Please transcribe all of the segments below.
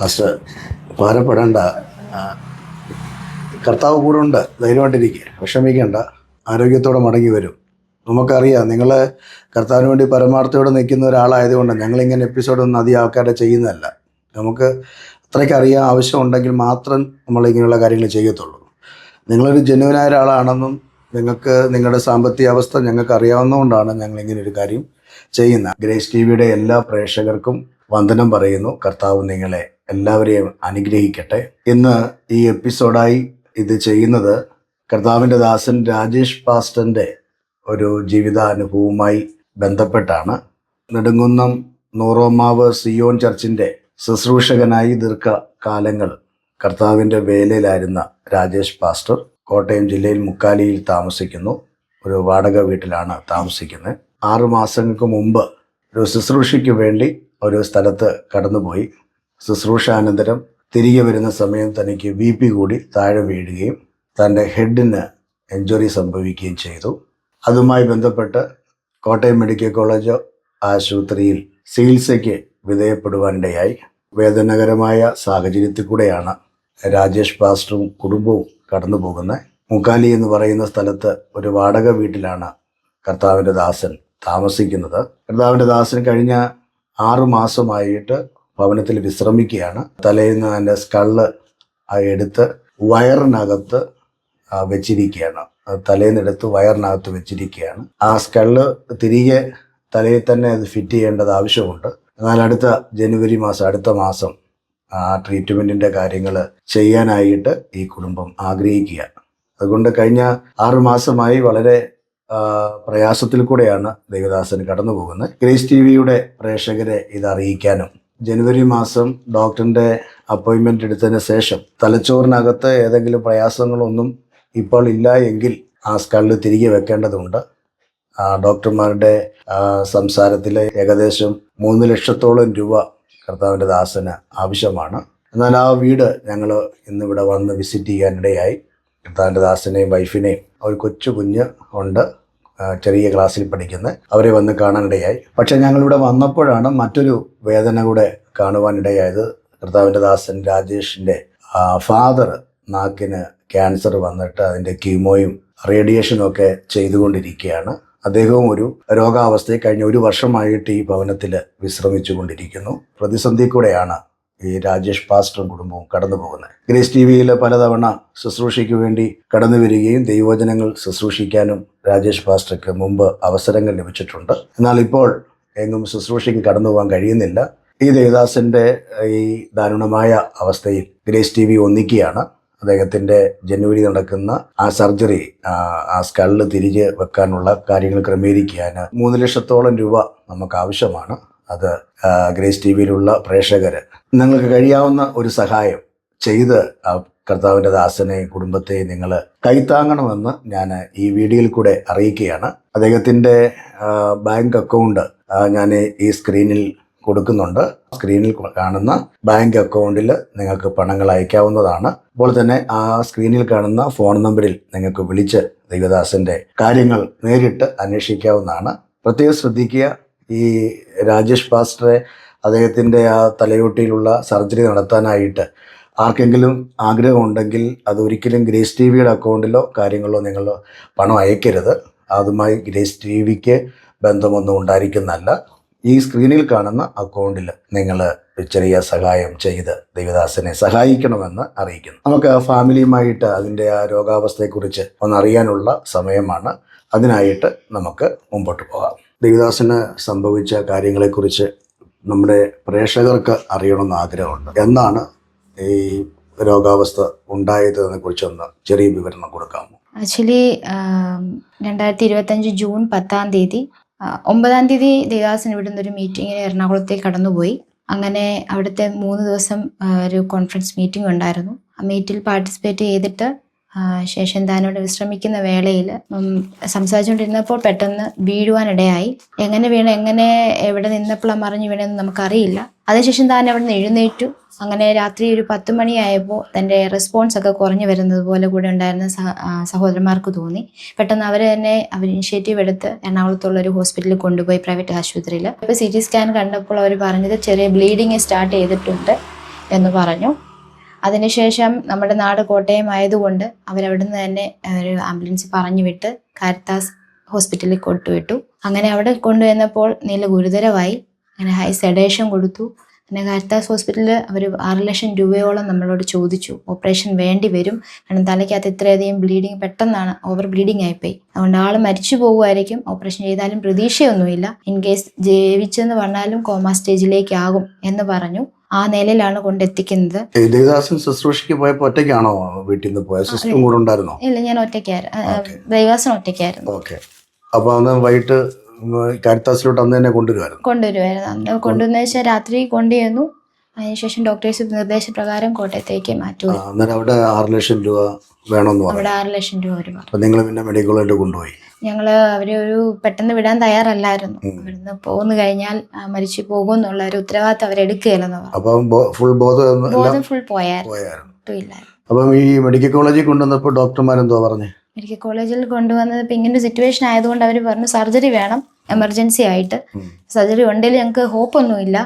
First ഭാരപ്പെടേണ്ട. കർത്താവ് കൂടെ ഉണ്ട് ധൈര്യമായിട്ടിരിക്കുക വിഷമിക്കേണ്ട. ആരോഗ്യത്തോടെ മടങ്ങി വരും. നമുക്കറിയാം നിങ്ങൾ കർത്താവിന് വേണ്ടി പരമാർത്ഥയോടെ നിൽക്കുന്ന ഒരാളായതുകൊണ്ട് ഞങ്ങളിങ്ങനെ എപ്പിസോഡൊന്നും അധികം ആൾക്കാരെ ചെയ്യുന്നതല്ല. നമുക്ക് അത്രയ്ക്ക് അറിയാൻ ആവശ്യമുണ്ടെങ്കിൽ മാത്രം നമ്മൾ ഇങ്ങനെയുള്ള കാര്യങ്ങൾ ചെയ്യത്തുള്ളൂ. നിങ്ങളൊരു ജെന്യുവനായ ഒരാളാണെന്നും നിങ്ങൾക്ക് നിങ്ങളുടെ സാമ്പത്തിക അവസ്ഥ ഞങ്ങൾക്ക് അറിയാവുന്നതുകൊണ്ടാണ് ഞങ്ങൾ ഇങ്ങനെ ഒരു കാര്യം ചെയ്യുന്നത്. ഗ്രേസ് ടി വിയുടെ എല്ലാ പ്രേക്ഷകർക്കും വന്ദനം പറയുന്നു. കർത്താവ് നിങ്ങളെ എല്ലാവരെയും അനുഗ്രഹിക്കട്ടെ. ഇന്ന് ഈ എപ്പിസോഡായി ഇത് ചെയ്യുന്നത് കർത്താവിന്റെ ദാസൻ രാജേഷ് പാസ്റ്റന്റെ ഒരു ജീവിതാനുഭവവുമായി ബന്ധപ്പെട്ടാണ്. നെടുങ്കുന്നം നൂറോമാവ് സിയോൺ ചർച്ചിന്റെ ശുശ്രൂഷകനായി ദീർഘകാലങ്ങൾ കർത്താവിന്റെ വേലയിലായിരുന്ന രാജേഷ് പാസ്റ്റർ കോട്ടയം ജില്ലയിൽ മുക്കാലിയിൽ താമസിക്കുന്നു. ഒരു വാടക വീട്ടിലാണ് താമസിക്കുന്നത്. ആറു മാസങ്ങൾക്ക് മുമ്പ് ഒരു ശുശ്രൂഷയ്ക്ക് വേണ്ടി ഒരു സ്ഥലത്ത് കടന്നുപോയി. ശുശ്രൂഷാനന്തരം തിരികെ വരുന്ന സമയം തനിക്ക് ബി പി കൂടി താഴെ വീഴുകയും തന്റെ ഹെഡിന് ഇഞ്ചുറി സംഭവിക്കുകയും ചെയ്തു. അതുമായി ബന്ധപ്പെട്ട് കോട്ടയം മെഡിക്കൽ കോളേജ് ആശുപത്രിയിൽ ചികിത്സയ്ക്ക് വിധേയപ്പെടുവാനിടയായി. വേദനകരമായ സാഹചര്യത്തിൽ കൂടെയാണ് രാജേഷ് പാസ്റ്ററും കുടുംബവും കടന്നു പോകുന്നത് മുക്കാലി എന്ന് പറയുന്ന സ്ഥലത്ത് ഒരു വാടക വീട്ടിലാണ് കർത്താവിന്റെ ദാസൻ താമസിക്കുന്നത്. കർത്താവിന്റെ ദാസൻ കഴിഞ്ഞ ആറു മാസമായിട്ട് ഭവനത്തിൽ വിശ്രമിക്കുകയാണ്. തലയിൽ നിന്ന് അതിന്റെ സ്കള്ള് എടുത്ത് വയറിനകത്ത് വെച്ചിരിക്കുകയാണ്. തലേന്നെടുത്ത് വയറിനകത്ത് വെച്ചിരിക്കുകയാണ്. ആ സ്കള്ള് തിരികെ തലയിൽ തന്നെ അത് ഫിറ്റ് ചെയ്യേണ്ടത് ആവശ്യമുണ്ട്. എന്നാൽ അടുത്ത ജനുവരി മാസം അടുത്ത മാസം ആ ട്രീറ്റ്മെന്റിന്റെ കാര്യങ്ങൾ ചെയ്യാനായിട്ട് ഈ കുടുംബം ആഗ്രഹിക്കുക അതുകൊണ്ട് കഴിഞ്ഞ ആറുമാസമായി വളരെ പ്രയാസത്തിൽ കൂടെയാണ് ദേവദാസൻ കടന്നു പോകുന്നത് ഗ്രേസ് ടി വിയുടെ പ്രേക്ഷകരെ ഇത് അറിയിക്കാനും ജനുവരി മാസം ഡോക്ടറിന്റെ അപ്പോയിൻമെന്റ് എടുത്തതിന് ശേഷം തലച്ചോറിനകത്ത് ഏതെങ്കിലും പ്രയാസങ്ങളൊന്നും ഇപ്പോൾ ഇല്ല എങ്കിൽ ആ സ്കള്ള് തിരികെ വെക്കേണ്ടതുണ്ട്. ഡോക്ടർമാരുടെ സംസാരത്തിൽ ഏകദേശം മൂന്ന് ലക്ഷത്തോളം രൂപ കർത്താവിന്റെ ദാസന് ആവശ്യമാണ്. എന്നാൽ ആ വീട് ഞങ്ങൾ ഇന്നിവിടെ വന്ന് വിസിറ്റ് ചെയ്യാനിടയായി. കർത്താവിന്റെ ദാസനെയും വൈഫിനെയും ഒരു കൊച്ചു കുഞ്ഞ് ഉണ്ട്. ചെറിയ ക്ലാസ്സിൽ പഠിക്കുന്ന അവരെ വന്ന് കാണാനിടയായി. പക്ഷെ ഞങ്ങളിവിടെ വന്നപ്പോഴാണ് മറ്റൊരു വേദന കൂടെ കാണുവാനിടയായത്. കർത്താവിന്റെ ദാസൻ രാജേഷിന്റെ ഫാദർ നാക്കിന് ക്യാൻസർ വന്നിട്ട് അതിന്റെ കീമോയും റേഡിയേഷനും ഒക്കെ ചെയ്തുകൊണ്ടിരിക്കുകയാണ്. അദ്ദേഹവും ഒരു രോഗാവസ്ഥയെ കഴിഞ്ഞ ഒരു വർഷമായിട്ട് ഈ ഭവനത്തിൽ വിശ്രമിച്ചു കൊണ്ടിരിക്കുന്നു പ്രതിസന്ധി കൂടെയാണ് ഈ രാജേഷ് പാസ്റ്ററും കുടുംബവും കടന്നു പോകുന്നത്. ഗ്രേസ് ടി വിയിൽ പലതവണ ശുശ്രൂഷയ്ക്ക് വേണ്ടി കടന്നു വരികയും ദൈവവചനങ്ങൾ ശുശ്രൂഷിക്കാനും രാജേഷ് പാസ്റ്റർക്ക് മുമ്പ് അവസരങ്ങൾ ലഭിച്ചിട്ടുണ്ട്. എന്നാൽ ഇപ്പോൾ എങ്ങും ശുശ്രൂഷയ്ക്ക് കടന്നു പോകാൻ കഴിയുന്നില്ല. ഈ ദേവദാസിന്റെ ഈ ദാരുണമായ അവസ്ഥയിൽ ഗ്രേസ് ടി വി ഒന്നിക്കുകയാണ്. അദ്ദേഹത്തിന്റെ ജനുവരി നടക്കുന്ന ആ സർജറി ആ സ്കൾ തിരികെ വെക്കാനുള്ള കാര്യങ്ങൾ ക്രമീകരിക്കാൻ മൂന്ന് ലക്ഷത്തോളം രൂപ നമുക്ക് ആവശ്യമാണ്. അത് ഗ്രേസ് ടി വിയിലുള്ള പ്രേക്ഷകർ നിങ്ങൾക്ക് കഴിയാവുന്ന ഒരു സഹായം ചെയ്ത് കർത്താവിന്റെ ദാസനെയും കുടുംബത്തെയും നിങ്ങൾ കൈത്താങ്ങണമെന്ന് ഞാൻ ഈ വീഡിയോയിൽ കൂടെ അറിയിക്കുകയാണ്. അദ്ദേഹത്തിന്റെ ബാങ്ക് അക്കൗണ്ട് ഞാൻ ഈ സ്ക്രീനിൽ കൊടുക്കുന്നുണ്ട്. സ്ക്രീനിൽ കാണുന്ന ബാങ്ക് അക്കൗണ്ടിൽ നിങ്ങൾക്ക് പണങ്ങൾ അയക്കാവുന്നതാണ്. അപ്പോൾ തന്നെ ആ സ്ക്രീനിൽ കാണുന്ന ഫോൺ നമ്പറിൽ നിങ്ങൾക്ക് വിളിച്ച് ദൈവദാസന്റെ കാര്യങ്ങൾ നേരിട്ട് അന്വേഷിക്കാവുന്നതാണ്. പ്രത്യേകം ശ്രദ്ധിക്കുക ഈ രാജേഷ് പാസ്റ്ററെ അദ്ദേഹത്തിന്റെ ആ തലയോട്ടിയിലുള്ള സർജറി നടത്താനായിട്ട് ആർക്കെങ്കിലും ആഗ്രഹമുണ്ടെങ്കിൽ അത് ഒരിക്കലും ഗ്രേസ് ടി വിയുടെ അക്കൗണ്ടിലോ കാര്യങ്ങളിലോ നിങ്ങൾ പണം അയക്കരുത്. അതുമായി ഗ്രേസ് ടി വിക്ക് ബന്ധമൊന്നും ഉണ്ടായിരിക്കുന്നതല്ല. ഈ സ്ക്രീനിൽ കാണുന്ന അക്കൗണ്ടിൽ നിങ്ങൾ ചെറിയ സഹായം ചെയ്ത് ദേവദാസനെ സഹായിക്കണമെന്ന് അറിയിക്കുന്നു. നമുക്ക് ആ ഫാമിലിയുമായിട്ട് അതിന്റെ ആ രോഗാവസ്ഥയെക്കുറിച്ച് ഒന്നറിയാനുള്ള സമയമാണ്. അതിനായിട്ട് നമുക്ക് മുമ്പോട്ട് പോകാം. ദേവദാസന് സംഭവിച്ച കാര്യങ്ങളെക്കുറിച്ച് നമ്മുടെ പ്രേക്ഷകർക്ക് അറിയണമെന്ന് ആഗ്രഹമുണ്ട്. എന്നാണ് ഈ രോഗാവസ്ഥ ഉണ്ടായതിനെ കുറിച്ചൊന്ന് ചെറിയ വിവരണം കൊടുക്കാമോ ആക്ച്വലി രണ്ടായിരത്തി ഇരുപത്തഞ്ച് ജൂൺ പത്താം തീയതി ഒമ്പതാം തീയതി ദേവദാസൻ ഇവിടുന്ന് ഒരു മീറ്റിങ്ങിന് എറണാകുളത്തേക്ക് കടന്നുപോയി. അങ്ങനെ അവിടുത്തെ മൂന്ന് ദിവസം ഒരു കോൺഫറൻസ് മീറ്റിംഗ് ഉണ്ടായിരുന്നു. ആ മീറ്റിൽ പാർട്ടിസിപ്പേറ്റ് ചെയ്തിട്ട് ശേഷം താനോട് വിശ്രമിക്കുന്ന വേളയിൽ സംസാരിച്ചുകൊണ്ടിരുന്നപ്പോൾ പെട്ടെന്ന് വീഴുവാനിടയായി. എങ്ങനെ വീണ് എങ്ങനെ എവിടെ നിന്നപ്പോഴാണ് മറിഞ്ഞു വീണെന്ന് നമുക്കറിയില്ല. അതിനുശേഷം താൻ അവിടെ നിന്ന് എഴുന്നേറ്റു. അങ്ങനെ രാത്രി ഒരു പത്ത് മണിയായപ്പോൾ തന്റെ റെസ്പോൺസ് ഒക്കെ കുറഞ്ഞു വരുന്നത് പോലെ കൂടെ ഉണ്ടായിരുന്ന സഹ- സഹോദരന്മാർക്ക് തോന്നി. പെട്ടെന്ന് അവർ തന്നെ അവർ ഇനിഷ്യേറ്റീവ് എടുത്ത് എറണാകുളത്തുള്ള ഒരു ഹോസ്പിറ്റലിൽ കൊണ്ടുപോയി പ്രൈവറ്റ് ആശുപത്രിയിൽ ഇപ്പോൾ സി ടി സ്കാൻ കണ്ടപ്പോൾ അവർ പറഞ്ഞത് ചെറിയ ബ്ലീഡിങ് സ്റ്റാർട്ട് ചെയ്തിട്ടുണ്ട് എന്ന് പറഞ്ഞു. അതിനുശേഷം നമ്മുടെ നാട് കോട്ടയം ആയതുകൊണ്ട് അവരവിടുന്ന് തന്നെ ഒരു ആംബുലൻസ് പറഞ്ഞു വിട്ട് കാരിത്താസ് ഹോസ്പിറ്റലിൽ കൊണ്ടുവിട്ടു അങ്ങനെ അവിടെ കൊണ്ടുവന്നപ്പോൾ നില ഗുരുതരമായി അങ്ങനെ ഹൈ സെഡേഷൻ കൊടുത്തു പിന്നെ കാരിത്താസ് ഹോസ്പിറ്റലിൽ അവർ ആറ് ലക്ഷം രൂപയോളം നമ്മളോട് ചോദിച്ചു ഓപ്പറേഷൻ വേണ്ടി വരും കാരണം തലയ്ക്കകത്ത് ഇത്രയധികം ബ്ലീഡിങ് പെട്ടെന്നാണ് ഓവർ ബ്ലീഡിങ് ആയിപ്പോയി അതുകൊണ്ട് ആൾ മരിച്ചു പോകുമായിരിക്കും ഓപ്പറേഷൻ ചെയ്താലും പ്രതീക്ഷയൊന്നുമില്ല ഇൻ കേസ് ജീവിച്ചെന്ന് പറഞ്ഞാലും കോമ സ്റ്റേജിലേക്കാകും എന്ന് പറഞ്ഞു ആ നിലയിലാണ് കൊണ്ടെത്തിക്കുന്നത്. ദേവദാസൻ ശുശ്രൂഷയ്ക്ക് പോയപ്പോ ഒറ്റയ്ക്കാണോ വീട്ടിൽ നിന്ന് പോയ സിസ്റ്ററും കൂടെ ഉണ്ടായിരുന്നോ? ഇല്ല ഞാൻ ഒറ്റയ്ക്കായിരുന്നു ദൈവാസൻ ദൈവാസനം ഒറ്റയ്ക്കായിരുന്നു. ഓക്കെ. അപ്പൊ അന്ന് വൈകിട്ട് കാരിത്താസിലോട്ട് അന്ന് തന്നെ കൊണ്ടുവരുമായിരുന്നു കൊണ്ടുവരുമായിരുന്നു അന്ന് കൊണ്ടുവന്ന വെച്ചാൽ രാത്രി കൊണ്ടുവന്നു അതിനുശേഷം ഡോക്ടേഴ്സ് നിർദ്ദേശപ്രകാരം കോട്ടയത്തേക്ക് മാറ്റുക അന്നേരം അവിടെ ആറ് ലക്ഷം രൂപ വേണമെന്ന് പറഞ്ഞു. അവിടെ ആറ് ലക്ഷം രൂപ വരും നിങ്ങൾ പിന്നെ മെഡിക്കൽ കൊണ്ടുപോയി. ഞങ്ങൾ അവരെ ഒരു പെട്ടെന്ന് വിടാൻ തയ്യാറല്ലായിരുന്നു. ഇവിടുന്ന് പോന്നു കഴിഞ്ഞാൽ മരിച്ചു പോകും എന്നുള്ള ഒരു ഉത്തരവാദിത്തം പറഞ്ഞു അപ്പം ഫുൾ പോയായിരുന്നു. അപ്പം ഈ മെഡിക്കൽ കോളേജിൽ കൊണ്ടുവന്നപ്പോൾ ഡോക്ടർമാരെന്തോ പറഞ്ഞു? മെഡിക്കൽ കോളേജിൽ കൊണ്ടുവന്നത് ഇപ്പം ഇങ്ങനെ ഒരു സിറ്റുവേഷൻ ആയതുകൊണ്ട് അവർ പറഞ്ഞു സർജറി വേണം എമർജൻസി ആയിട്ട്. സർജറി ഉണ്ടെങ്കിൽ ഞങ്ങൾക്ക് ഹോപ്പ് ഒന്നുമില്ല.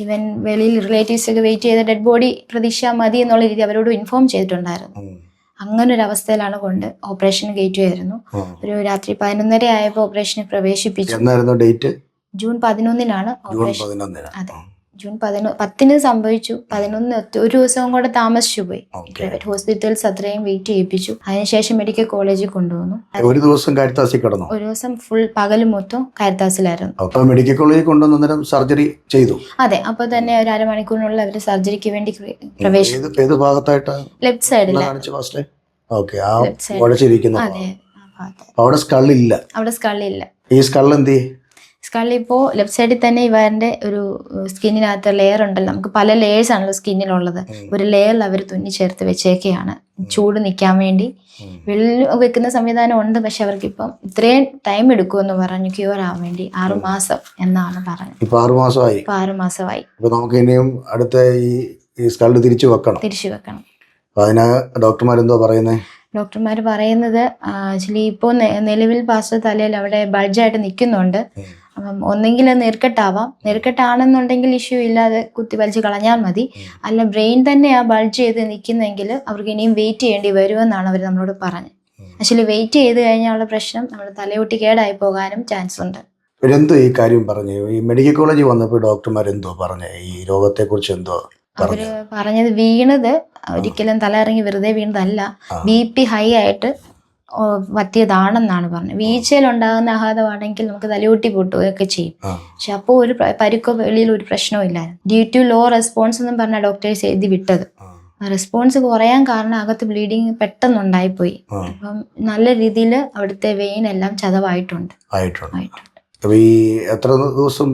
ഇവൻ വെളിയിൽ റിലേറ്റീവ്സ് ഒക്കെ വെയിറ്റ് ചെയ്ത ഡെഡ് ബോഡി പ്രതീക്ഷ മതി എന്നുള്ള രീതി അവരോട് ഇൻഫോം ചെയ്തിട്ടുണ്ടായിരുന്നു. അങ്ങനെ ഒരു അവസ്ഥയിലാണ് കൊണ്ട് ഓപ്പറേഷൻ ഗേറ്റ് ആയിരുന്നു ഒരു രാത്രി പതിനൊന്നര ആയപ്പോൾ ഓപ്പറേഷന് പ്രവേശിപ്പിച്ചു. ഡേറ്റ്? ജൂൺ പതിനൊന്നിനാണ് ഓപ്പറേഷൻ. അതെ. ജൂൺ പതിനൊ പത്തിന് സംഭവിച്ചു. പതിനൊന്ന് ഒരു ദിവസവും കൂടെ താമസിച്ചു പോയി. പ്രൈവറ്റ് ഹോസ്പിറ്റൽസ് അത്രയും വെയിറ്റ് ചെയ്യിപ്പിച്ചു. അതിനുശേഷം മെഡിക്കൽ കോളേജിൽ കൊണ്ടുവന്നു. ഒരു ദിവസം കാരിത്താസിൽ കിടന്നു? ഒരു ദിവസം ഫുൾ പകൽ മൊത്തം കാരിത്താസിലായിരുന്നു. മെഡിക്കൽ കോളേജിൽ കൊണ്ടുവന്ന സർജറി ചെയ്തു? അതെ അപ്പൊ തന്നെ ഒരു അരമണിക്കൂറിനുള്ളിൽ അവർ സർജറിക്ക് വേണ്ടി പ്രവേശിച്ചു ഏത് ഭാഗത്തായിട്ടാ? ലെഫ്റ്റ് സൈഡിൽ ഓക്കെ ആ അവിടെ സ്കള്ളില്ല. അവിടെ സ്കള്ളില്ല. ഈ സ്കൾ എന്ത് ചെയ്യും? സ്കള്ളി ഇപ്പോൾ ലെഫ്റ്റ് സൈഡിൽ തന്നെ ഇവരുടെ ഒരു സ്കിന്നിനകത്ത് ലെയർ ഉണ്ടല്ലോ. നമുക്ക് പല ലെയേഴ്സ് ആണല്ലോ സ്കിന്നിലുള്ളത് ഒരു ലെയറിൽ അവർ തുന്നി ചേർത്ത് വെച്ചേക്കെയാണ്. ചൂട് നിൽക്കാൻ വേണ്ടി. വെള്ളി വെള്ളിൽ വെക്കുന്ന സംവിധാനം ഉണ്ട് പക്ഷെ അവർക്ക് ഇപ്പം ഇത്രയും ടൈം എടുക്കുമെന്ന് പറഞ്ഞു ക്യൂർ ആവാൻ വേണ്ടി. ആറു മാസം എന്നാണ് പറഞ്ഞത്. ഇപ്പൊ ആറു മാസമായി. ഇപ്പൊ ആറു മാസമായി. നമുക്ക് ഇനിയും അടുത്ത ഈ സ്കാളിൽ തിരിച്ചു വെക്കണം. തിരിച്ചു വെക്കണം. അതിന് ഡോക്ടർമാരെന്തോ പറയുന്നേ? ഡോക്ടർമാർ പറയുന്നത് ആക്ച്വലി ഇപ്പോൾ നിലവിൽ പാസ്റ്റർ തലയിൽ അവിടെ ബൾജായിട്ട് നിൽക്കുന്നുണ്ട്. അപ്പം ഒന്നെങ്കിൽ അത് നെർക്കെട്ടാണെന്നുണ്ടെങ്കിൽ ഇഷ്യൂ ഇല്ലാതെ കുത്തി വലിച്ച് കളഞ്ഞാൽ മതി. അല്ല ബ്രെയിൻ തന്നെ ആ ബൾജ് ചെയ്ത് നിൽക്കുന്നെങ്കിൽ അവർക്ക് ഇനിയും വെയിറ്റ് ചെയ്യേണ്ടി വരുമെന്നാണ് അവർ നമ്മളോട് പറഞ്ഞത്. ആക്ച്വലി വെയിറ്റ് ചെയ്ത് കഴിഞ്ഞാലുള്ള പ്രശ്നം നമ്മുടെ തലയൊട്ടി കേടായി പോകാനും ചാൻസ് ഉണ്ട്. ഇവരെന്തോ ഈ കാര്യം പറഞ്ഞു? ഈ മെഡിക്കൽ കോളേജിൽ വന്നപ്പോൾ ഡോക്ടർമാർ എന്തോ പറഞ്ഞു? ഈ രോഗത്തെ കുറിച്ച് എന്തോ അവർ പറഞ്ഞു? പറഞ്ഞത് വീണത് ഒരിക്കലും തല ഇറങ്ങി വെറുതെ വീണതല്ല. ബി പി ഹൈ ആയിട്ട് പറ്റിയതാണെന്നാണ് പറഞ്ഞത്. വീഴ്ചയിൽ ഉണ്ടാകുന്ന ആഘാതമാണെങ്കിൽ നമുക്ക് തലയൂട്ടി പൊട്ടുകയൊക്കെ ചെയ്യും പക്ഷെ അപ്പോൾ ഒരു പരിക്കോ വെളിയിൽ ഒരു പ്രശ്നവും ഇല്ലായിരുന്നു ഡ്യൂ ടു ലോ റെസ്പോൺസ് എന്നും പറഞ്ഞ ഡോക്ടേഴ്സ് എഴുതി വിട്ടത്. റെസ്പോൺസ് കുറയാൻ കാരണം അകത്ത് ബ്ലീഡിങ് പെട്ടെന്ന് ഉണ്ടായിപ്പോയി അപ്പം നല്ല രീതിയിൽ അവിടുത്തെ വെയിൻ എല്ലാം ചതവായിട്ടുണ്ട്. ആയിട്ടുണ്ട്. അപ്പൊ ഈ എത്ര ദിവസം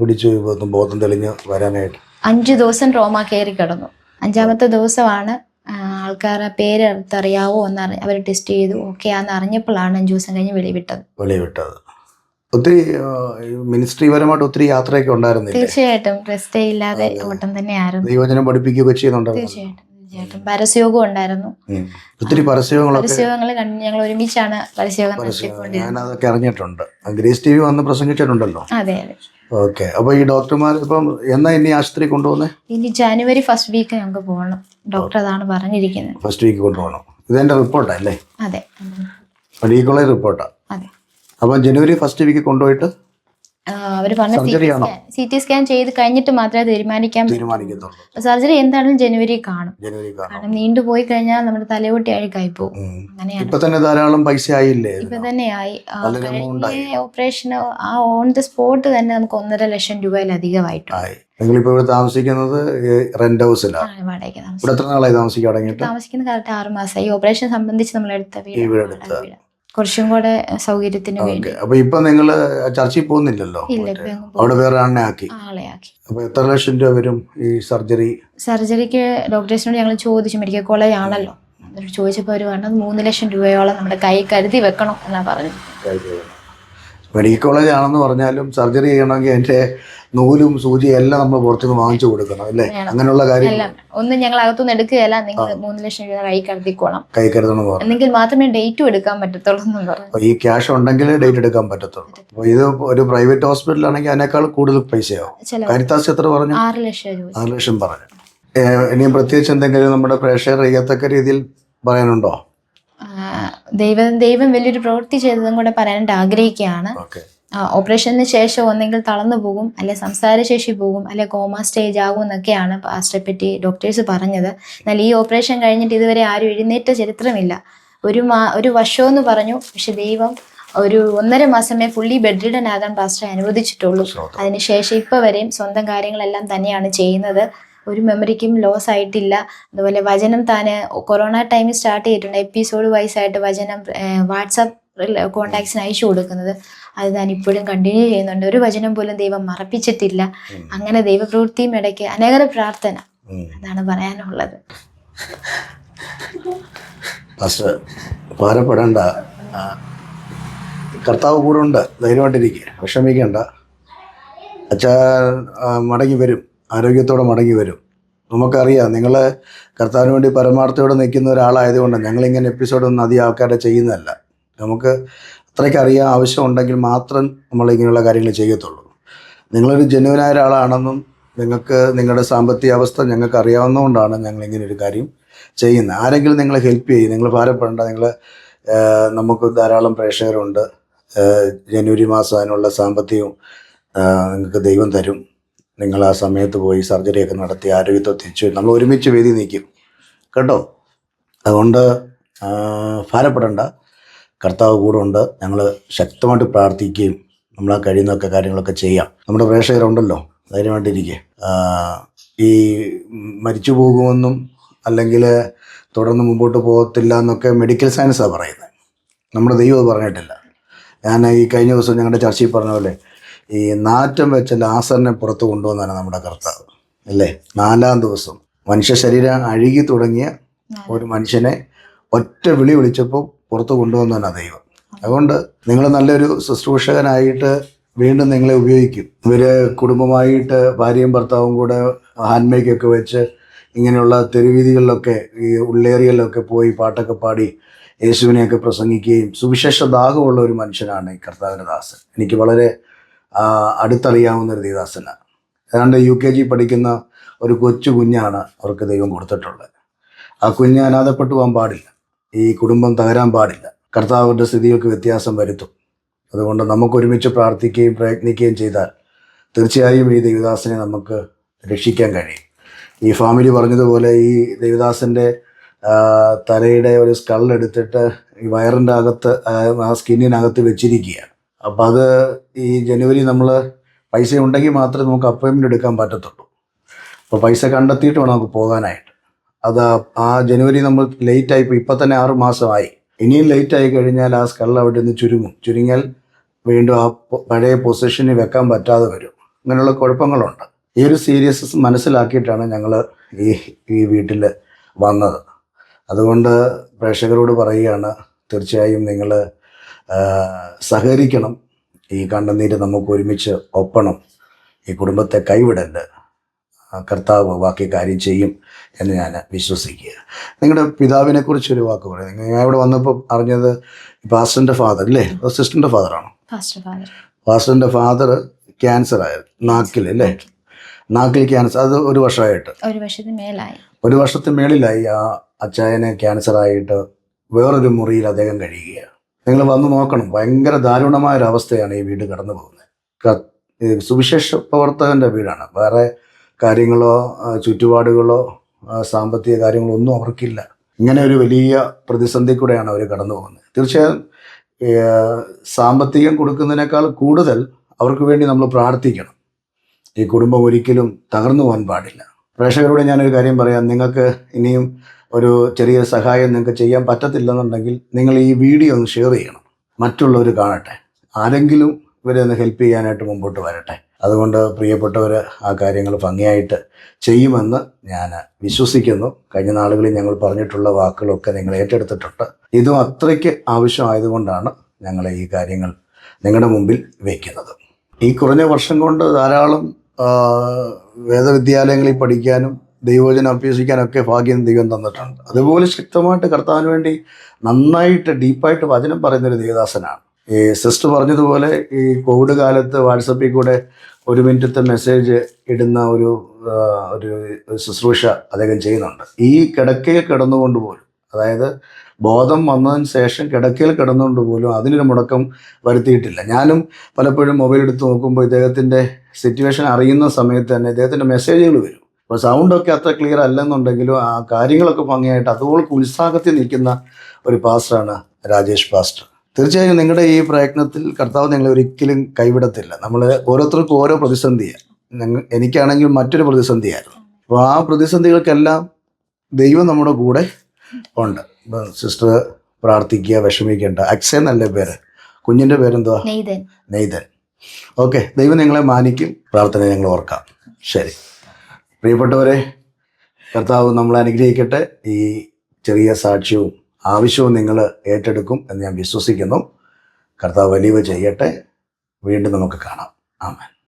പിടിച്ചു? ബോധം തെളിഞ്ഞ് വരാനായിട്ട്? അഞ്ചു ദിവസം ട്രോമ കയറി കിടന്നു. അഞ്ചാമത്തെ ദിവസമാണ് ആ, ആൾക്കാരെ പേര് അറിയാവോ എന്ന് അവർ ടെസ്റ്റ് ചെയ്തു. ഓക്കെ ആന്ന് അറിഞ്ഞപ്പോഴാണ് അഞ്ചു ദിവസം കഴിഞ്ഞ് വെളിവിട്ടത്. വെളിവിട്ടത്. ഒത്തിരി മിനിസ്ട്രി പരമായിട്ട് ഒത്തിരി യാത്രയൊക്കെ ഉണ്ടായിരുന്നില്ല? തീർച്ചയായിട്ടും. റെസ്റ്റ് ഇല്ലാതെ ഓട്ടം തന്നെയായിരുന്നു. ദൈവജനം പഠിപ്പിക്കുകയൊക്കെ ചെയ്യുന്നുണ്ടായിരുന്നു. തീർച്ചയായിട്ടും തീർച്ചയായിട്ടും. പരസ്യോഗം ഉണ്ടായിരുന്നു. ഒത്തിരി ഞങ്ങൾ ഒരുമിച്ചാണ് പരസ്യോഗം ഞാൻ അതൊക്കെ അറിഞ്ഞിട്ടുണ്ട്. ഗ്രേസ് ടി വി വന്ന് പ്രസംഗിച്ചിട്ടുണ്ടല്ലോ. അതെ അതെ. ഓക്കെ അപ്പൊ ഈ ഡോക്ടർമാർ ഇപ്പം എന്നാ ഇനി ആശുപത്രി കൊണ്ടുപോകുന്നത് ഇനി ജനുവരി ഫസ്റ്റ് വീക്ക് ഞങ്ങൾക്ക് പോകണം. ഡോക്ടർ അതാണ് പറഞ്ഞിരിക്കുന്നത്. ഫസ്റ്റ് വീക്ക് കൊണ്ടുപോകണം. ഇതെന്റെ റിപ്പോർട്ടാ അല്ലേ? അതെ. മെഡിക്കൽ കോളേജ് റിപ്പോർട്ടാ അതെ. അപ്പം ജനുവരി ഫസ്റ്റ് വീക്ക് കൊണ്ടുപോയിട്ട് അവർ പറഞ്ഞ? സി ടി സ്കാൻ ചെയ്ത് കഴിഞ്ഞിട്ട് മാത്രമേ തീരുമാനിക്കാൻ തീരുമാനിക്കത്തുള്ളൂ. സർജറി എന്താണെങ്കിലും ജനുവരി കാണും. ജനുവരി നീണ്ടു കാരണം നീണ്ടുപോയി കഴിഞ്ഞാൽ നമ്മുടെ തലയോട്ടി അഴുക്കായി പോകും. ഇപ്പൊ തന്നെ ധാരാളം പൈസ ആയില്ലേ ഇപ്പൊ തന്നെ ആയി. ഓപ്പറേഷൻ ഓപ്പറേഷന് ആ ഓൺ ദ സ്പോട്ട് തന്നെ നമുക്ക് ഒന്നര ലക്ഷം രൂപയിലധികമായിട്ടു നിങ്ങളിപ്പോ ഇവിടെ താമസിക്കുന്നത് റെന്റ് ഹൗസിലാണ് താമസിക്കുന്നത്. ഇവിടെ എത്ര നാളായി താമസിക്കാൻ തുടങ്ങിയിട്ട്? താമസിക്കുന്ന കറക്റ്റ് ആറ് മാസമായി ഓപ്പറേഷൻ സംബന്ധിച്ച് നമ്മൾ എടുത്ത വീട്. കുറച്ചും കൂടെ സൗകര്യത്തിന് വേണ്ടി. അപ്പൊ ഇപ്പൊ നിങ്ങൾ ചർച്ചയിൽ പോകുന്നില്ലല്ലോ? അവിടെ വേറെ ആളിനെ ആക്കി. ആളെയാക്കി. അപ്പൊ എത്ര ലക്ഷം രൂപ വരും ഈ സർജറി? സർജറിക്ക് ഡോക്ടേഴ്സിനോട് ഞങ്ങൾ ചോദിച്ചു മെഡിക്കൽ കോളേജ് ആണല്ലോ. ചോദിച്ചപ്പോ ചോദിച്ചപ്പോൾ അവർ പറഞ്ഞത് മൂന്ന് ലക്ഷം രൂപയോളം നമ്മുടെ കൈ കരുതി വെക്കണം എന്നാ പറഞ്ഞു മെഡിക്കൽ കോളേജ് ആണെന്ന് പറഞ്ഞാലും സർജറി ചെയ്യണമെങ്കിൽ എന്റെ നൂലും സൂചിയും എല്ലാം നമ്മൾ പുറത്തുനിന്ന് വാങ്ങിച്ചു കൊടുക്കണം അല്ലേ? അങ്ങനെയുള്ള കാര്യം ഒന്നും ഞങ്ങൾ അകത്തുനിന്ന് എടുക്കുകയല്ല നിങ്ങൾ മൂന്ന് ലക്ഷം രൂപ കൈ കരുതിക്കോളാം. കൈ കരുതണം എന്ന് എന്നെങ്കിൽ മാത്രമേ ഡേറ്റും എടുക്കാൻ പറ്റത്തുള്ളൂ ഈ ക്യാഷ് ഉണ്ടെങ്കിൽ ഡേറ്റ് എടുക്കാൻ പറ്റത്തുള്ളൂ. അപ്പൊ ഇത് ഒരു പ്രൈവറ്റ് ഹോസ്പിറ്റൽ ആണെങ്കിൽ അതിനേക്കാൾ കൂടുതൽ പൈസയാവും. കരുത്താസ് എത്ര പറഞ്ഞു? ആറ് ലക്ഷം ആറ് ലക്ഷം പറഞ്ഞു. ഇനിയും പ്രത്യേകിച്ച് എന്തെങ്കിലും നമ്മുടെ പ്രേക്ഷകർ അറിയത്തക്ക രീതിയിൽ പറയാനുണ്ടോ? ദൈവം ദൈവം വലിയൊരു പ്രവൃത്തി ചെയ്തതും കൂടെ പറയാനായിട്ട് ആഗ്രഹിക്കുകയാണ്. ഓപ്പറേഷന് ശേഷം ഒന്നെങ്കിൽ തളർന്നു പോകും അല്ലെ സംസാരശേഷി പോകും അല്ലെ കോമ സ്റ്റേജ് ആകും എന്നൊക്കെയാണ് പാസ്റ്ററെ പറ്റി ഡോക്ടേഴ്സ് പറഞ്ഞത്. എന്നാൽ ഈ ഓപ്പറേഷൻ കഴിഞ്ഞിട്ട് ഇതുവരെ ആരും എഴുന്നേറ്റ ചരിത്രമില്ല. ഒരു മാ ഒരു വർഷമെന്ന് പറഞ്ഞു. പക്ഷെ ദൈവം ഒരു ഒന്നര മാസമേ ഫുള്ളി ബെഡ് റിഡൻ ആകാൻ പാസ്റ്ററെ അനുവദിച്ചിട്ടുള്ളൂ. അതിനുശേഷം ഇപ്പോൾ വരെയും സ്വന്തം കാര്യങ്ങളെല്ലാം തന്നെയാണ് ചെയ്യുന്നത്. ഒരു മെമ്മറിക്കും ലോസ് ആയിട്ടില്ല. അതുപോലെ വചനം താന് കൊറോണ ടൈമിൽ സ്റ്റാർട്ട് ചെയ്തിട്ടുണ്ട്. എപ്പിസോഡ് വൈസ് ആയിട്ട് വചനം വാട്സാപ്പ് കോണ്ടാക്ട്സിന് അയച്ചു കൊടുക്കുന്നത്. അത് ഞാൻ ഇപ്പോഴും കണ്ടിന്യൂ ചെയ്യുന്നുണ്ട്. ഒരു വചനം പോലും ദൈവം മറപ്പിച്ചിട്ടില്ല. അങ്ങനെ ദൈവപ്രവൃത്തിയും ഇടയ്ക്ക് അനേക പ്രാർത്ഥന. അതാണ് പറയാനുള്ളത്. ഭാരപ്പെടേണ്ട. കർത്താവ് കൂടെ ഉണ്ട്. ധൈര്യമായിട്ടിരിക്കുക വിഷമിക്കേണ്ട. അച്ഛാ മടങ്ങി വരും. ആരോഗ്യത്തോടെ മടങ്ങി വരും. നമുക്കറിയാം നിങ്ങൾ കർത്താവിന് വേണ്ടി പരമാർത്ഥയോടെ നിൽക്കുന്ന ഒരാളായതുകൊണ്ട് ഞങ്ങളിങ്ങനെ എപ്പിസോഡൊന്നും അധികം ആൾക്കാരെ ചെയ്യുന്നതല്ല. നമുക്ക് അത്രയ്ക്ക് അറിയാൻ ആവശ്യമുണ്ടെങ്കിൽ മാത്രം നമ്മൾ ഇങ്ങനെയുള്ള കാര്യങ്ങൾ ചെയ്യത്തുള്ളൂ. നിങ്ങളൊരു ജെന്യുവനായ ഒരാളാണെന്നും നിങ്ങൾക്ക് നിങ്ങളുടെ സാമ്പത്തിക അവസ്ഥ ഞങ്ങൾക്ക് അറിയാവുന്നതുകൊണ്ടാണ് ഞങ്ങൾ ഇങ്ങനെ ഒരു കാര്യം ചെയ്യുന്നത്. ആരെങ്കിലും നിങ്ങളെ ഹെൽപ്പ് ചെയ്യും. നിങ്ങൾ ഭാരപ്പെടേണ്ട. നിങ്ങൾ നമുക്ക് ധാരാളം പ്രേക്ഷകരുണ്ട്. ജനുവരി മാസം അതിനുള്ള സാമ്പത്തികവും നിങ്ങൾക്ക് ദൈവം തരും. നിങ്ങൾ ആ സമയത്ത് പോയി സർജറിയൊക്കെ നടത്തി ആരോഗ്യത്തെ തിരിച്ചു നമ്മൾ ഒരുമിച്ച് വേദി നിൽക്കും കേട്ടോ? അതുകൊണ്ട് ഭാരപ്പെടേണ്ട. കർത്താവ് കൂടെ ഉണ്ട്. ഞങ്ങൾ ശക്തമായിട്ട് പ്രാർത്ഥിക്കുകയും നമ്മളാ കഴിയുന്നൊക്കെ കാര്യങ്ങളൊക്കെ ചെയ്യാം. നമ്മുടെ പ്രേക്ഷകരുണ്ടല്ലോ. ധൈര്യമായിട്ടിരിക്കെ ഈ മരിച്ചു പോകുമെന്നും അല്ലെങ്കിൽ തുടർന്ന് മുമ്പോട്ട് പോകത്തില്ല എന്നൊക്കെ മെഡിക്കൽ സയൻസാണ് പറയുന്നത് നമ്മുടെ ദൈവം അത് പറഞ്ഞിട്ടില്ല. ഞാൻ ഈ കഴിഞ്ഞ ദിവസം ഞങ്ങളുടെ ചർച്ചയിൽ പറഞ്ഞ പോലെ ഈ നാറ്റം വെച്ച ലാസറിനെ പുറത്ത് കൊണ്ടുവന്നാണ് നമ്മുടെ കർത്താവ്. അല്ലേ നാലാം ദിവസം മനുഷ്യ ശരീരം അഴുകി തുടങ്ങിയ ഒരു മനുഷ്യനെ ഒറ്റ വിളി വിളിച്ചപ്പോൾ പുറത്ത് കൊണ്ടുവന്നാണ് ദൈവം. അതുകൊണ്ട് നിങ്ങൾ നല്ലൊരു ശുശ്രൂഷകനായിട്ട് വീണ്ടും നിങ്ങളെ ഉപയോഗിക്കും. ഇവർ കുടുംബമായിട്ട് ഭാര്യയും ഭർത്താവും കൂടെ ഹാൻഡ് മേക്കൊക്കെ വെച്ച് ഇങ്ങനെയുള്ള തെരുവീതികളിലൊക്കെ ഈ ഉള്ളേറിയലിലൊക്കെ പോയി പാട്ടൊക്കെ പാടി യേശുവിനെയൊക്കെ പ്രസംഗിക്കുകയും സുവിശേഷ ദാഹമുള്ള ഒരു മനുഷ്യനാണ് ഈ കർത്താവിന്റെ ദാസൻ. എനിക്ക് വളരെ അടുത്തറിയാവുന്ന ഒരു ദേവദാസനാണ്. ഏതാണ്ട് യു കെ ജി പഠിക്കുന്ന ഒരു കൊച്ചു കുഞ്ഞാണ് അവർക്ക് ദൈവം കൊടുത്തിട്ടുള്ളത്. ആ കുഞ്ഞ് അനാഥപ്പെട്ടു പോകാൻ പാടില്ല. ഈ കുടുംബം തകരാൻ പാടില്ല. കർത്താവിന്റെ സ്ഥിതികൾക്ക് വ്യത്യാസം വരുത്തും. അതുകൊണ്ട് നമുക്ക് ഒരുമിച്ച് പ്രാർത്ഥിക്കുകയും പ്രയത്നിക്കുകയും ചെയ്താൽ തീർച്ചയായും ഈ ദേവദാസനെ നമുക്ക് രക്ഷിക്കാൻ കഴിയും. ഈ ഫാമിലി പറഞ്ഞതുപോലെ ഈ ദേവദാസന്റെ തലയുടെ ഒരു സ്കൾ എടുത്തിട്ട് ഈ വയറിന്റെ അകത്ത് ആ സ്കിന്നിനകത്ത് വെച്ചിരിക്കുകയാണ്. അപ്പം അത് ഈ ജനുവരി നമ്മൾ പൈസ ഉണ്ടെങ്കിൽ മാത്രമേ നമുക്ക് അപ്പോയിൻമെന്റ് എടുക്കാൻ പറ്റത്തുള്ളൂ. അപ്പോൾ പൈസ കണ്ടെത്തിയിട്ട് വേണം നമുക്ക് പോകാനായിട്ട്. അത് ആ- ജനുവരി നമ്മൾ ലേറ്റ് ആയി ഇപ്പം തന്നെ ആറ് മാസമായി. ഇനിയും ലേറ്റ് ആയി കഴിഞ്ഞാൽ ആ സ്കൾ അവിടെ നിന്ന് ചുരുങ്ങും. ചുരുങ്ങിയാൽ വീണ്ടും ആ പഴയ പൊസിഷനിൽ വെക്കാൻ പറ്റാതെ വരും. അങ്ങനെയുള്ള കുഴപ്പങ്ങളുണ്ട്. ഈ ഒരു സീരിയസ് മനസ്സിലാക്കിയിട്ടാണ് ഞങ്ങൾ ഈ ഈ വീട്ടിൽ വന്നത്. അതുകൊണ്ട് പ്രേക്ഷകരോട് പറയുകയാണ് തീർച്ചയായും നിങ്ങൾ സഹകരിക്കണം. ഈ കണ്ണുനീര് നമുക്ക് ഒരുമിച്ച് ഒപ്പണം. ഈ കുടുംബത്തെ കൈവിടല്ല കർത്താവ് ബാക്കി കാര്യം ചെയ്യും എന്ന് ഞാൻ വിശ്വസിക്കുക നിങ്ങളുടെ പിതാവിനെ കുറിച്ച് ഒരു വാക്ക് പറയാം. ഞാൻ ഇവിടെ വന്നപ്പോൾ അറിഞ്ഞത് പാസ്റ്ററിന്റെ ഫാദർ അല്ലേ? സിസ്റ്ററിന്റെ ഫാദറാണോ പാസ്റ്ററിന്റെ ഫാദർ. ക്യാൻസർ ആയിരുന്നു. നാക്കിൽ അല്ലേ? നാക്കിൽ ക്യാൻസർ. അത് ഒരു വർഷമായിട്ട്. ഒരു വർഷത്തിന് മേലായി. ഒരു വർഷത്തിന് മേളിലായി ആ അച്ചായനെ ക്യാൻസർ ആയിട്ട് വേറൊരു മുറിയിൽ അദ്ദേഹം കഴിയുകയാണ്. നിങ്ങൾ വന്ന് നോക്കണം. ഭയങ്കര ദാരുണമായ ഒരു അവസ്ഥയാണ് ഈ വീട് കടന്നു പോകുന്നത് സുവിശേഷ പ്രവർത്തകന്റെ വീടാണ്. വേറെ കാര്യങ്ങളോ ചുറ്റുപാടുകളോ സാമ്പത്തിക കാര്യങ്ങളോ ഒന്നും അവർക്കില്ല. ഇങ്ങനെ ഒരു വലിയ പ്രതിസന്ധി കൂടെയാണ് അവർ കടന്നു പോകുന്നത്. തീർച്ചയായും സാമ്പത്തികം കൊടുക്കുന്നതിനേക്കാൾ കൂടുതൽ അവർക്ക് വേണ്ടി നമ്മൾ പ്രാർത്ഥിക്കണം. ഈ കുടുംബം ഒരിക്കലും തകർന്നു പോകാൻ പാടില്ല. പ്രേക്ഷകരോട് ഞാനൊരു കാര്യം പറയാം. നിങ്ങൾക്ക് ഇനിയും ഒരു ചെറിയ സഹായം നിങ്ങൾക്ക് ചെയ്യാൻ പറ്റത്തില്ലെന്നുണ്ടെങ്കിൽ നിങ്ങൾ ഈ വീഡിയോ ഒന്ന് ഷെയർ ചെയ്യണം. മറ്റുള്ളവർ കാണട്ടെ. ആരെങ്കിലും ഇവരെ ഒന്ന് ഹെൽപ്പ് ചെയ്യാനായിട്ട് മുമ്പോട്ട് വരട്ടെ. അതുകൊണ്ട് പ്രിയപ്പെട്ടവർ ആ കാര്യങ്ങൾ ഭംഗിയായിട്ട് ചെയ്യുമെന്ന് ഞാൻ വിശ്വസിക്കുന്നു. കഴിഞ്ഞ നാളുകളിൽ ഞങ്ങൾ പറഞ്ഞിട്ടുള്ള വാക്കുകളൊക്കെ നിങ്ങൾ ഏറ്റെടുത്തിട്ടുണ്ട്. ഇതും അത്രയ്ക്ക് ആവശ്യമായതുകൊണ്ടാണ് ഞങ്ങൾ ഈ കാര്യങ്ങൾ നിങ്ങളുടെ മുമ്പിൽ വയ്ക്കുന്നത് ഈ കുറഞ്ഞ വർഷം കൊണ്ട് ധാരാളം വേദവിദ്യാലയങ്ങളിൽ പഠിക്കാനും ദൈവവചനം അഭ്യസിക്കാനൊക്കെ ഭാഗ്യം ദൈവം തന്നിട്ടുണ്ട്. അതുപോലെ ശക്തമായിട്ട് കർത്താവിന് വേണ്ടി നന്നായിട്ട് ഡീപ്പായിട്ട് വചനം പറയുന്നൊരു ദേവദാസനാണ്. ഈ സിസ്റ്റർ പറഞ്ഞതുപോലെ ഈ കോവിഡ് കാലത്ത് വാട്സപ്പിൽ കൂടെ ഒരു മിനിറ്റത്തെ മെസ്സേജ് ഇടുന്ന ഒരു ഒരു ശുശ്രൂഷ അദ്ദേഹം ചെയ്യുന്നുണ്ട്. ഈ കിടക്കയിൽ കിടന്നുകൊണ്ട് പോലും അതായത് ബോധം വന്നതിന് ശേഷം കിടക്കയിൽ കിടന്നുകൊണ്ട് പോലും അതിനൊരു മുടക്കം വരുത്തിയിട്ടില്ല. ഞാനും പലപ്പോഴും മൊബൈൽ എടുത്ത് നോക്കുമ്പോൾ ഇദ്ദേഹത്തിന്റെ സിറ്റുവേഷൻ അറിയുന്ന സമയത്ത് തന്നെ ഇദ്ദേഹത്തിന്റെ മെസ്സേജുകൾ വരും. അപ്പോൾ സൗണ്ടൊക്കെ അത്ര ക്ലിയർ അല്ലെന്നുണ്ടെങ്കിലും ആ കാര്യങ്ങളൊക്കെ ഭംഗിയായിട്ട് അതുപോലെ ഉത്സാഹത്തിൽ നിൽക്കുന്ന ഒരു പാസ്റ്ററാണ് രാജേഷ് പാസ്റ്റർ തീർച്ചയായും നിങ്ങളുടെ ഈ പ്രയത്നത്തിൽ കർത്താവ് നിങ്ങളെ ഒരിക്കലും കൈവിടത്തില്ല. നമ്മൾ ഓരോരുത്തർക്കും ഓരോ പ്രതിസന്ധിയാണ് ഞങ്ങൾ എനിക്കാണെങ്കിൽ മറ്റൊരു പ്രതിസന്ധിയായിരുന്നു. അപ്പോൾ ആ പ്രതിസന്ധികൾക്കെല്ലാം ദൈവം നമ്മുടെ കൂടെ ഉണ്ട്. സിസ്റ്റർ പ്രാർത്ഥിക്കുക വിഷമിക്കേണ്ട. അക്ഷയ നല്ല പേര്? കുഞ്ഞിന്റെ പേരെന്തുവാ? നെയ്തൻ. ഓക്കെ ദൈവം നിങ്ങളെ മാനിക്കും. പ്രാർത്ഥന ഞങ്ങൾ ഓർക്കാം. ശരി. പ്രിയപ്പെട്ടവരെ കർത്താവ് നമ്മളെ അനുഗ്രഹിക്കട്ടെ. ഈ ചെറിയ സാക്ഷ്യവും ആവശ്യവും നിങ്ങൾ ഏറ്റെടുക്കും എന്ന് ഞാൻ വിശ്വസിക്കുന്നു. കർത്താവ് വലിയ ചെയ്യട്ടെ. വീണ്ടും നമുക്ക് കാണാം. ആമേൻ.